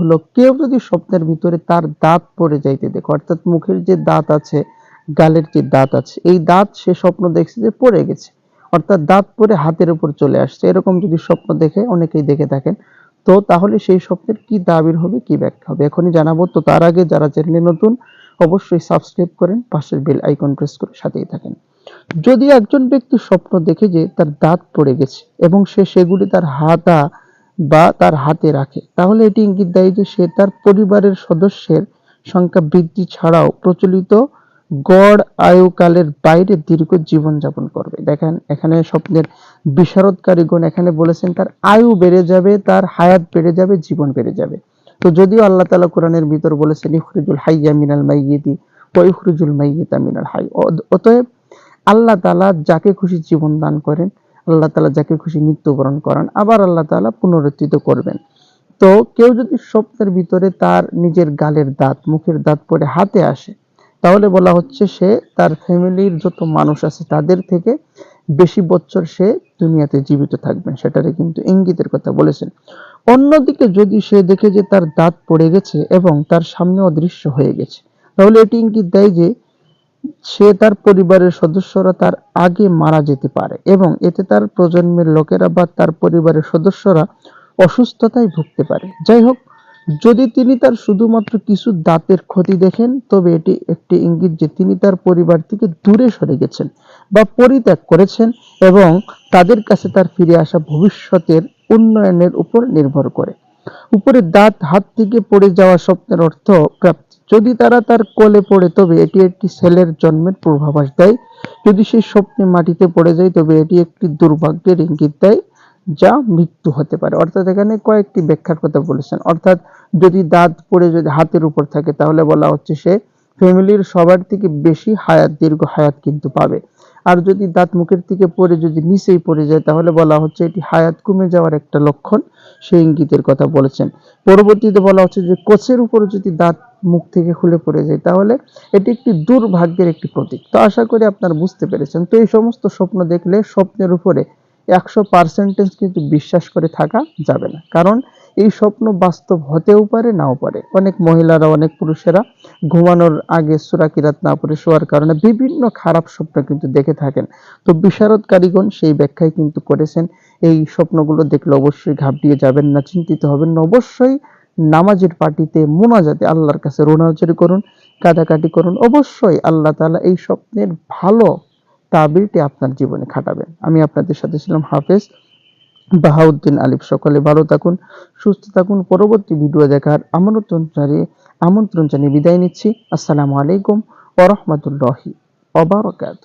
হলো, কেউ যদি স্বপ্নের ভিতরে তার দাঁত পড়ে যাইতে দেখো, অর্থাৎ মুখের যে দাঁত আছে, গালের যে দাঁত আছে, এই দাঁত সে স্বপ্ন দেখছে যে পড়ে গেছে, অর্থাৎ দাঁত পরে হাতের উপর চলে আসছে। এরকম যদি স্বপ্ন দেখে, অনেকেই দেখে থাকেন, তো তাহলে সেই স্বপ্নের কি দাবির হবে, কি ব্যাখ্যা হবে? এখনই জানাব। তো তার আগে যারা চ্যানেলে নতুন, অবশ্যই সাবস্ক্রাইব করেন, পাশের বেল আইকন প্রেস করে সাথেই থাকেন। যদি একজন ব্যক্তি স্বপ্ন দেখে যে তার দাঁত পড়ে গেছে এবং সে সেগুলি তার হাতা বা তার হাতে রাখে। তাহলে এটি ইঙ্গিত দেয় যে সে তার পরিবারের সদস্যের সংখ্যা বৃদ্ধি ছাড়াও প্রচলিত গড় আয়ুকালের বাইরে দীর্ঘ জীবন যাপন করবে। দেখেন, এখানে স্বপ্নের বিশারদকারীগণ এখানে বলেছেন, তার আয়ু বেড়ে যাবে, তার হায়াত বেড়ে যাবে, জীবন বেড়ে যাবে। তো যদিও আল্লাহ তালা কোরআনের ভিতর বলেছেন, ইখরিজুল হাইয়া মিনাল মাইয়িতি ও মাইয়িতা মিনাল হাই। অতএব আল্লাহ তালা যাকে খুশি জীবন দান করেন আল্লাহ তালা যাকে খুশি মৃত্যুবরণ করান, আবার আল্লাহ তালা পুনরুত্থিত করবেন। তো কেউ যদি স্বপ্নের ভিতরে তার নিজের গালের দাঁত, মুখের দাঁত পরে হাতে আসে, তাহলে বলা হচ্ছে সে তার ফ্যামিলির যত মানুষ আছে তাদের থেকে বেশি বছর সে দুনিয়াতে জীবিত থাকবেন। সেটারে কিন্তু ইঙ্গিতের কথা বলেছেন। অন্যদিকে যদি সে দেখে যে তার দাঁত পড়ে গেছে এবং তার সামনে অদৃশ্য হয়ে গেছে, তাহলে এটি ইঙ্গিত দেয় যে সে তার পরিবারের সদস্যরা তার আগে মারা যেতে পারে এবং এতে তার প্রজন্মের লোকেরা বা তার পরিবারের সদস্যরা অসুস্থতায় ভুগতে পারে। যাই হোক, যদি তিনি তার শুধুমাত্র কিছু দাঁতের ক্ষতি দেখেন, তবে এটি একটি ইঙ্গিত যে তিনি তার পরিবার থেকে দূরে সরে গেছেন বা পরিত্যাগ করেছেন এবং তাদের কাছে তার ফিরে আসা ভবিষ্যতের উন্নয়নের উপর নির্ভর করে। উপরে দাঁত, হাত থেকে পড়ে যাওয়া স্বপ্নের অর্থ প্রাপ্তি যদি তারা তার কোলে পড়ে, তবে এটি একটি ছেলের জন্মের পূর্বাভাস দেয়। যদি সেই স্বপ্নে মাটিতে পড়ে যায়, তবে এটি একটি দুর্ভাগ্যের ইঙ্গিত দেয় যা মৃত্যু হতে পারে। অর্থাৎ এখানে কয়েকটি ব্যাখ্যার কথা বলেছেন। অর্থাৎ যদি দাঁত পড়ে যদি হাতের উপর থাকে, তাহলে বলা হচ্ছে সে ফ্যামিলির সবার থেকে বেশি হায়াত, দীর্ঘ হায়াত কিন্তু পাবে। আর যদি দাঁত মুখের থেকে পড়ে যদি নিচেই পড়ে যায়, তাহলে বলা হচ্ছে এটি হায়াত কমে যাওয়ার একটা লক্ষণ। সেই ইঙ্গিতের কথা বলেছেন। পরবর্তীতে বলা হচ্ছে যে কোচের উপরে যদি দাঁত মুখ থেকে খুলে পড়ে যায়। তাহলে এটি একটি দুর্ভাগ্যের একটি প্রতীক। তো আশা করি আপনারা বুঝতে পেরেছেন। তো এই সমস্ত স্বপ্ন দেখলে স্বপ্নের উপরে একশো পার্সেন্টেজ কিন্তু বিশ্বাস করে থাকা যাবে না। কারণ এই স্বপ্ন বাস্তব হতেও পারে, নাও পারে। অনেক মহিলারা, অনেক পুরুষেরা ঘুমানোর আগে সুরা কিরাত না পড়ে শোয়ার কারণে বিভিন্ন খারাপ স্বপ্ন কিন্তু দেখে থাকেন। তো বিশারদ কারিগণ সেই ব্যাখ্যায় কিন্তু করেছেন। এই স্বপ্নগুলো দেখলে অবশ্যই ঘাবড়িয়ে যাবেন না, চিন্তিত হবেন না। অবশ্যই নামাজের পার্টিতে মোনাজাতে আল্লাহর কাছে রোনাজারি করুন, কাটাকাটি করুন, অবশ্যই আল্লাহ তালা এই স্বপ্নের ভালো তাবিরটি আপনার জীবনে খাটাবেন। আমি আপনাদের সাথে ছিলাম হাফেজ বাহাউদ্দিন আলিফ। সকলে ভালো থাকুন, সুস্থ থাকুন, পরবর্তী ভিডিও দেখার আমন্ত্রণ জানিয়ে আমন্ত্রণ জানিয়ে বিদায় নিচ্ছি। আসসালামু আলাইকুম ওরহমতুল্লাহি অবরাকাত